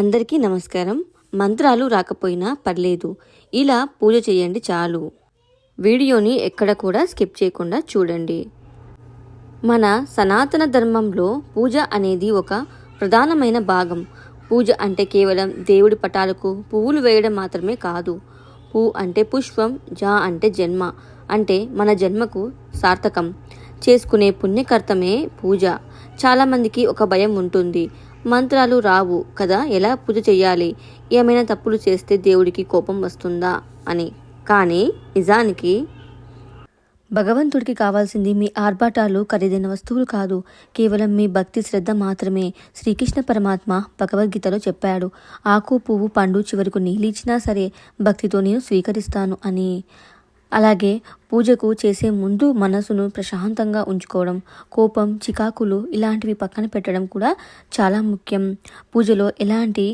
అందరికీ నమస్కారం. మంత్రాలు రాకపోయినా పర్లేదు. ఇలా పూజ చేయండి చాలు. వీడియోని ఎక్కడ కూడా స్కిప్ చేయకుండా చూడండి. మన సనాతన ధర్మంలో పూజ అనేది ఒక ప్రధానమైన భాగం. పూజ అంటే కేవలం దేవుడి పటాలకు పువ్వులు వేయడం మాత్రమే కాదు. పూ అంటే పుష్పం జా అంటే జన్మ అంటే మన జన్మకు సార్థకం. చేసుకునే పుణ్యకర్తమే పూజ. చాలామందికి ఒక భయం ఉంటుంది. మంత్రాలు రావు కదా ఎలా పూజ చేయాలి ఏమైనా తప్పులు చేస్తే దేవుడికి కోపం వస్తుందా? అని. కానీ నిజానికి భగవంతుడికి కావాల్సింది మీ ఆర్భాటాలు ఖరీదైన వస్తువులు కాదు. కేవలం మీ భక్తి శ్రద్ధ మాత్రమే శ్రీకృష్ణ పరమాత్మ భగవద్గీతలో చెప్పాడు. ఆకు పువ్వు పండు చివరకు నీళ్ళిచ్చినా సరే భక్తితో నేను స్వీకరిస్తాను అని. అలాగే పూజకు చేసే ముందు మనసును ప్రశాంతంగా ఉంచుకోవడం కోపం చికాకులు ఇలాంటివి పక్కన పెట్టడం కూడా చాలా ముఖ్యం. పూజలో ఎలాంటి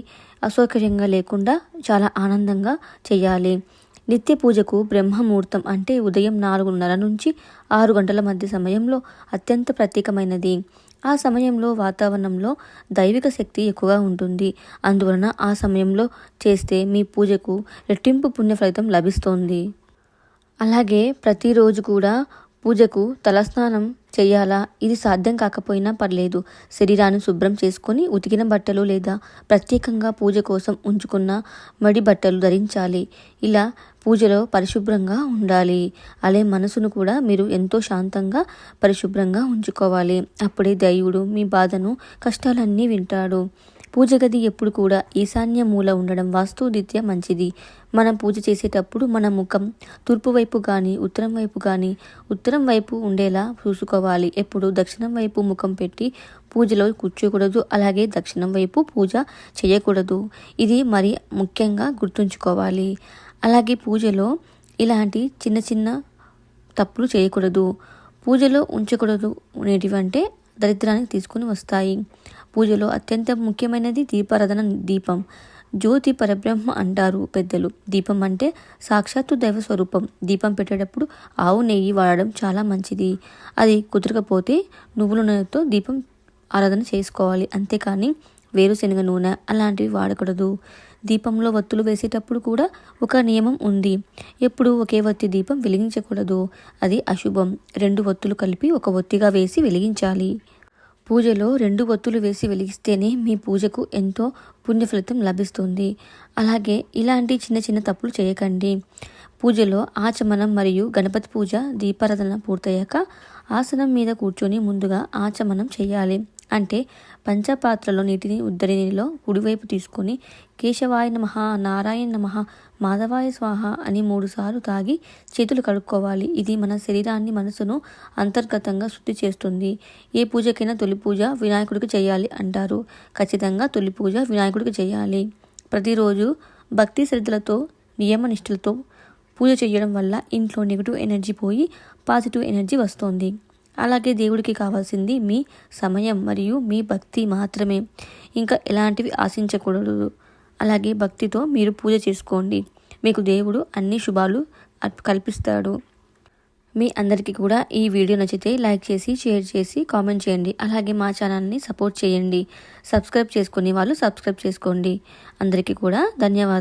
అసౌకర్యంగా లేకుండా చాలా ఆనందంగా చేయాలి. నిత్య పూజకు బ్రహ్మముహూర్తం అంటే ఉదయం నాలుగున్నర నుంచి ఆరు గంటల మధ్య సమయంలో అత్యంత ప్రత్యేకమైనది. ఆ సమయంలో వాతావరణంలో దైవిక శక్తి ఎక్కువగా ఉంటుంది. అందువలన ఆ సమయంలో చేస్తే మీ పూజకు రెట్టింపు పుణ్య ఫలితం లభిస్తోంది. అలాగే ప్రతిరోజు కూడా పూజకు తలస్నానం చేయాలా? ఇది సాధ్యం కాకపోయినా పర్లేదు. శరీరాన్ని శుభ్రం చేసుకొని ఉతికిన బట్టలు లేదా ప్రత్యేకంగా పూజ కోసం ఉంచుకున్న మడి బట్టలు ధరించాలి. ఇలా పూజలో పరిశుభ్రంగా ఉండాలి. అలే మనసును కూడా మీరు ఎంతో శాంతంగా పరిశుభ్రంగా ఉంచుకోవాలి. అప్పుడే దైవుడు మీ బాధను కష్టాలన్నీ వింటాడు. పూజ గది ఎప్పుడు కూడా ఈశాన్య మూల ఉండడం వాస్తురీత్యా మంచిది. మనం పూజ చేసేటప్పుడు మన ముఖం తూర్పు వైపు కానీ ఉత్తరం వైపు కానీ ఉత్తరం వైపు ఉండేలా చూసుకోవాలి. ఎప్పుడు దక్షిణం వైపు ముఖం పెట్టి పూజలో కూర్చోకూడదు అలాగే దక్షిణం వైపు పూజ చేయకూడదు. ఇది మరి ముఖ్యంగా గుర్తుంచుకోవాలి. అలాగే పూజలో ఇలాంటి చిన్న చిన్న తప్పులు చేయకూడదు. పూజలో ఉంచకూడదు అనేటివంటే దరిద్రానికి తీసుకుని వస్తాయి. పూజలో అత్యంత ముఖ్యమైనది దీపారాధన దీపం. జ్యోతి పరబ్రహ్మ అంటారు పెద్దలు. దీపం అంటే సాక్షాత్తు దైవ స్వరూపం. దీపం పెట్టేటప్పుడు ఆవు నెయ్యి వాడడం చాలా మంచిది. అది కుదరకపోతే నువ్వుల నూనెతో దీపం ఆరాధన చేసుకోవాలి. అంతేకాని వేరుశనగ నూనె అలాంటివి వాడకూడదు. దీపంలో వత్తులు వేసేటప్పుడు కూడా ఒక నియమం ఉంది. ఎప్పుడు ఒకే వత్తి దీపం వెలిగించకూడదు. అది అశుభం. రెండు వత్తులు కలిపి ఒక ఒత్తిగా వేసి వెలిగించాలి. పూజలో రెండు ఒత్తులు వేసి వెలిగిస్తేనే మీ పూజకు ఎంతో పుణ్యఫలితం లభిస్తుంది. అలాగే ఇలాంటి చిన్న చిన్న తప్పులు చేయకండి. పూజలో ఆచమనం మరియు గణపతి పూజ దీపారాధన పూర్తయ్యాక ఆసనం మీద కూర్చొని ముందుగా ఆచమనం చేయాలి. అంటే పంచపాత్రలో నీటిని ఉద్దరినిలో కుడివైపు తీసుకొని కేశవాయ నమ నారాయణ నమ మాధవాయ స్వాహ అని మూడుసార్లు తాగి చేతులు కడుక్కోవాలి. ఇది మన శరీరాన్ని మనసును అంతర్గతంగా శుద్ధి చేస్తుంది. ఏ పూజకైనా తొలి పూజ వినాయకుడికి చేయాలి అంటారు. ఖచ్చితంగా తొలి పూజ వినాయకుడికి చేయాలి. ప్రతిరోజు భక్తి శ్రద్ధలతో నియమనిష్ఠలతో పూజ చేయడం వల్ల ఇంట్లో నెగిటివ్ ఎనర్జీ పోయి పాజిటివ్ ఎనర్జీ వస్తుంది. అలాగే దేవుడికి కావాల్సింది మీ సమయం మరియు మీ భక్తి మాత్రమే. ఇంకా ఎలాంటివి ఆశించకూడదు. అలాగే భక్తితో మీరు పూజ చేసుకోండి. మీకు దేవుడు అన్ని శుభాలు కల్పిస్తాడు. మీ అందరికీ కూడా ఈ వీడియో నచ్చితే లైక్ చేసి షేర్ చేసి కామెంట్ చేయండి. అలాగే మా ఛానల్ని సపోర్ట్ చేయండి. సబ్స్క్రైబ్ చేసుకునే వాళ్ళు సబ్స్క్రైబ్ చేసుకోండి. అందరికీ కూడా ధన్యవాదాలు.